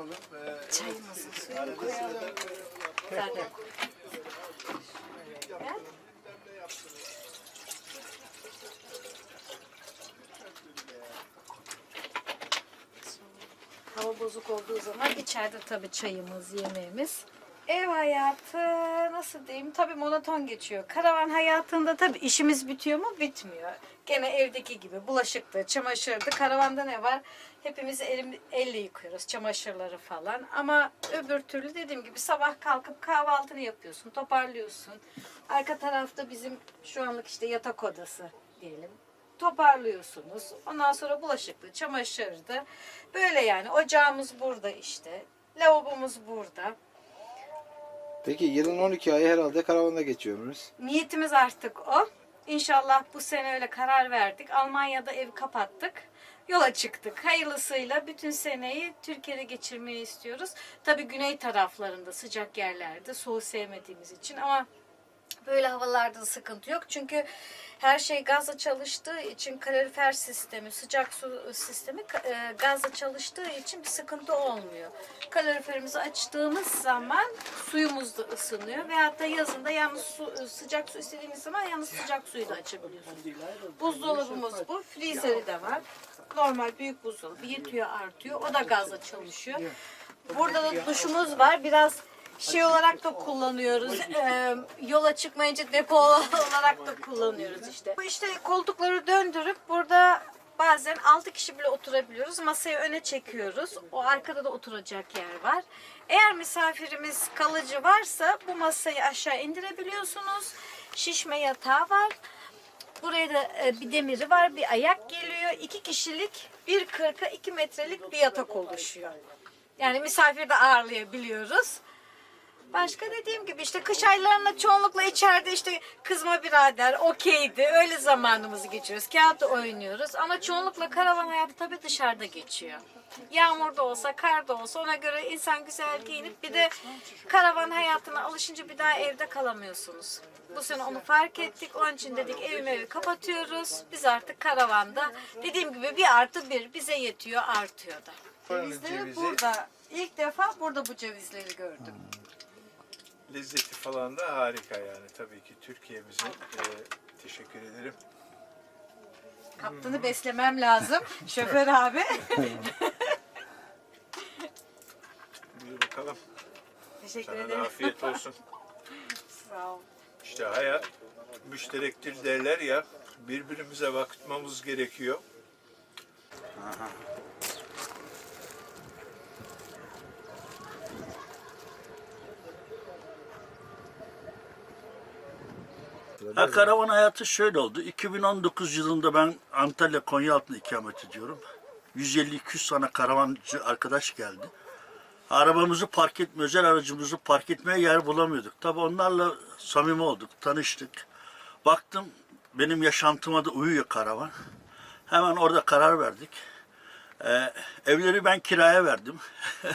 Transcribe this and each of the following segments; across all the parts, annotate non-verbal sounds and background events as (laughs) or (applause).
yapalım. Ee, Çayımızın suyunu koyalım. Zaten. Hava bozuk olduğu zaman içeride tabii çayımız, yemeğimiz. Ev hayatı nasıl diyeyim tabii monoton geçiyor. Karavan hayatında tabii işimiz bitiyor mu? Bitmiyor. Gene evdeki gibi bulaşıktı, çamaşırdı. Karavanda ne var? Hepimiz elim, elle yıkıyoruz çamaşırları falan. Ama öbür türlü dediğim gibi sabah kalkıp kahvaltını yapıyorsun, toparlıyorsun. Arka tarafta bizim şu anlık işte yatak odası diyelim toparlıyorsunuz. Ondan sonra bulaşıklı, çamaşırdı. Böyle yani ocağımız burada işte. Lavabomuz burada. Peki yılın 12 ayı herhalde karavanda geçiyoruz. Niyetimiz artık o. İnşallah bu sene öyle karar verdik. Almanya'da ev kapattık. Yola çıktık. Hayırlısıyla bütün seneyi Türkiye'de geçirmeyi istiyoruz. Tabii güney taraflarında sıcak yerlerde soğuğu sevmediğimiz için ama Böyle havalarda da sıkıntı yok. Çünkü her şey gazla çalıştığı için kalorifer sistemi, sıcak su sistemi e, gazla çalıştığı için bir sıkıntı olmuyor. Kaloriferimizi açtığımız zaman suyumuz da ısınıyor. Veyahut da yazında yalnız su, sıcak su istediğiniz zaman yalnız sıcak suyu da açabiliyorsunuz. Buzdolabımız bu. Freezeri de var. Normal büyük buzdolabı yetiyor artıyor. O da gazla çalışıyor. Burada da duşumuz var. Biraz şey olarak da kullanıyoruz. Ee, yola çıkmayınca depo olarak da kullanıyoruz işte. Bu işte koltukları döndürüp burada bazen 6 kişi bile oturabiliyoruz. Masayı öne çekiyoruz. O arkada da oturacak yer var. Eğer misafirimiz kalıcı varsa bu masayı aşağı indirebiliyorsunuz. Şişme yatağı var. Buraya da e, bir demiri var, bir ayak geliyor. İki kişilik, bir kırka iki metrelik bir yatak oluşuyor. Yani misafir de ağırlayabiliyoruz. Başka dediğim gibi işte kış aylarında çoğunlukla içeride işte kızma birader, okeydi. Öyle zamanımızı geçiriyoruz. Kağıt oynuyoruz. Ama çoğunlukla karavan hayatı tabii dışarıda geçiyor. Yağmur da olsa, kar da olsa ona göre insan güzel giyinip bir de karavan hayatına alışınca bir daha evde kalamıyorsunuz. Bu sene onu fark ettik. Onun için dedik evim evi kapatıyoruz. Biz artık karavanda dediğim gibi bir artı bir bize yetiyor artıyor da. Cevizleri burada. İlk defa burada bu cevizleri gördüm. Lezzeti falan da harika yani tabii ki Türkiye'mizin e, teşekkür ederim. Kaptanı beslemem lazım. (laughs) Şoför abi. (laughs) Bir bakalım. Teşekkür Sana da ederim. afiyet olsun. (laughs) Sağ ol. İşte hayat müşterektir derler ya. Birbirimize bakmamız gerekiyor. Ha, karavan hayatı şöyle oldu. 2019 yılında ben Antalya Konyaaltı'nda ikamet ediyorum. 150-200 tane karavancı arkadaş geldi. Arabamızı park etme, özel aracımızı park etmeye yer bulamıyorduk. Tabii onlarla samimi olduk, tanıştık. Baktım benim yaşantıma da uyuyor karavan. Hemen orada karar verdik. Ee, evleri ben kiraya verdim. (laughs)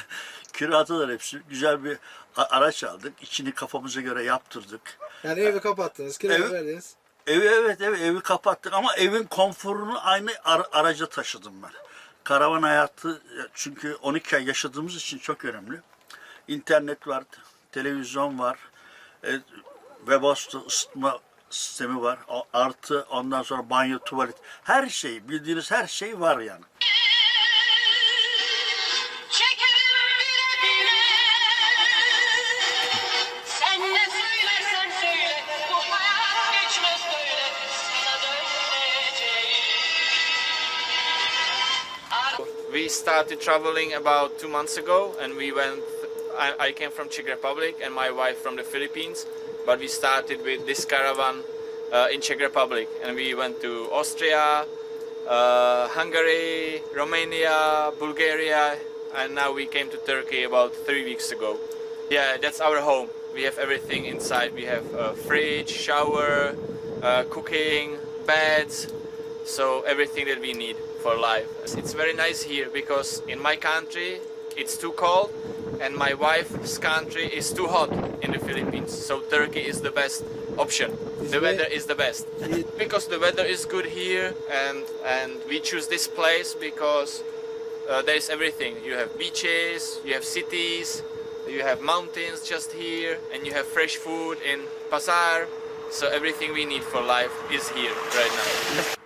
Kiradalar hepsi. Güzel bir araç aldık. İçini kafamıza göre yaptırdık. Yani evi kapattınız, Evet. verdiniz. Evi evet evi, evi kapattık ama evin konforunu aynı ara- araca taşıdım ben. Karavan hayatı çünkü 12 ay yaşadığımız için çok önemli. İnternet var, televizyon var, e, webhost ısıtma sistemi var, artı ondan sonra banyo, tuvalet, her şey, bildiğiniz her şey var yani. We started traveling about two months ago, and we went. I, I came from Czech Republic, and my wife from the Philippines. But we started with this caravan uh, in Czech Republic, and we went to Austria, uh, Hungary, Romania, Bulgaria, and now we came to Turkey about three weeks ago. Yeah, that's our home. We have everything inside. We have a fridge, shower, uh, cooking, beds, so everything that we need for life. It's very nice here because in my country it's too cold and my wife's country is too hot in the Philippines. So Turkey is the best option. The weather is the best (laughs) because the weather is good here and and we choose this place because uh, there is everything. You have beaches, you have cities, you have mountains just here, and you have fresh food in Pasar. So everything we need for life is here right now. (laughs)